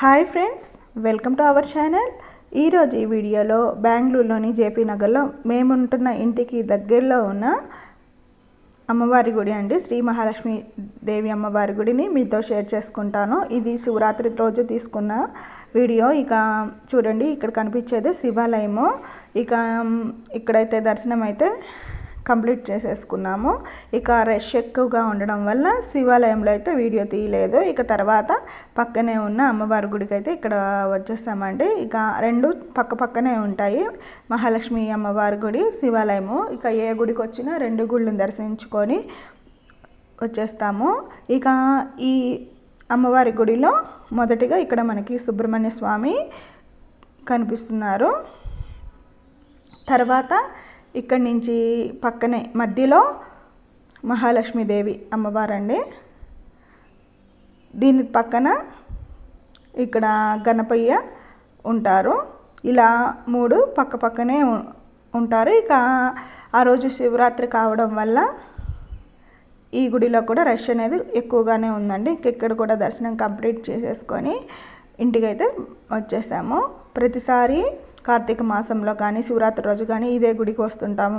Hi friends welcome to our channel. ఈరోజు ఈ వీడియోలో బెంగళూరులోని జేపీ నగర్లో మేముంటున్న ఇంటికి దగ్గరలో ఉన్న అమ్మవారి గుడి అండి. శ్రీ మహాలక్ష్మి దేవి అమ్మవారి గుడిని మీతో షేర్ చేసుకుంటాను. ఇది శివరాత్రి రోజు తీసుకున్న వీడియో. ఇక చూడండి ఇక్కడ కనిపించేది శివాలయము. ఇక ఇక్కడైతే దర్శనం అయితే కంప్లీట్ చేసేసుకున్నాము. ఇక రష్ ఎక్కువగా ఉండడం వల్ల శివాలయంలో అయితే వీడియో తీయలేదు. ఇక తర్వాత పక్కనే ఉన్న అమ్మవారి గుడికి అయితే ఇక్కడ వచ్చేసామండి. ఇక రెండు పక్క పక్కనే ఉంటాయి. మహాలక్ష్మి అమ్మవారి గుడి శివాలయము. ఇక ఏ గుడికి వచ్చినా రెండు గుళ్ళని దర్శించుకొని వచ్చేస్తాము. ఇక ఈ అమ్మవారి గుడిలో మొదటిగా ఇక్కడ మనకి సుబ్రహ్మణ్య స్వామి కనిపిస్తున్నారు. తర్వాత ఇక్కడి నుంచి పక్కనే మధ్యలో మహాలక్ష్మీదేవి అమ్మవారండి. దీని పక్కన ఇక్కడ గణపయ్య ఉంటారు. ఇలా మూడు పక్క పక్కనే ఉంటారు. ఇక ఆ రోజు శివరాత్రి కావడం వల్ల ఈ గుడిలో కూడా రష్ అనేది ఎక్కువగానే ఉందండి. ఇక్కడ కూడా దర్శనం కంప్లీట్ చేసేసుకొని ఇంటికైతే వచ్చేసాము. ప్రతిసారి కార్తీక మాసంలో కానీ శివరాత్రి రోజు కానీ ఇదే గుడికి వస్తుంటాము.